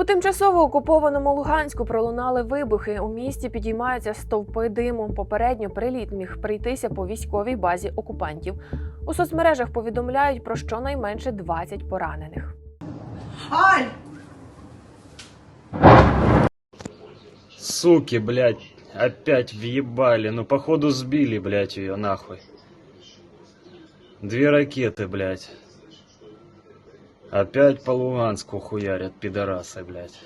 У тимчасово окупованому Луганську пролунали вибухи. У місті підіймаються стовпи диму. Попередньо приліт міг прийтися по військовій базі окупантів. У соцмережах повідомляють про щонайменше 20 поранених. Аль! Суки, блядь, опять въебали. Ну, походу, сбили, блядь, ее нахуй. Две ракеты, блядь. Опять по Луганску хуярят, пидорасы, блядь.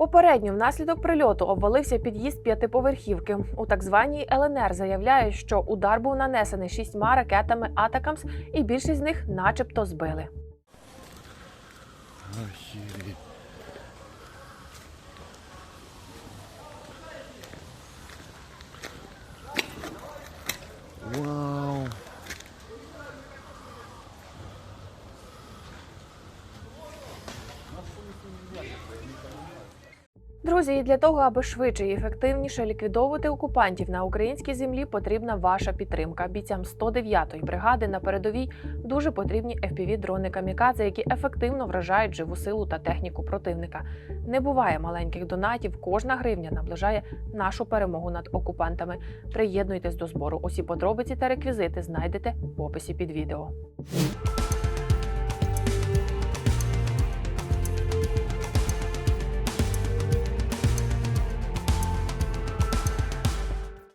Попередньо внаслідок прильоту обвалився під'їзд п'ятиповерхівки. У так званій ЛНР заявляють, що удар був нанесений шістьма ракетами Атакамс, і більшість з них, начебто, збили. Вау. Друзі, і для того, аби швидше і ефективніше ліквідовувати окупантів на українській землі, потрібна ваша підтримка. Бійцям 109-ї бригади на передовій дуже потрібні fpv дрони камікадзе, які ефективно вражають живу силу та техніку противника. Не буває маленьких донатів. Кожна гривня наближає нашу перемогу над окупантами. Приєднуйтесь до збору. Усі подробиці та реквізити знайдете в описі під відео.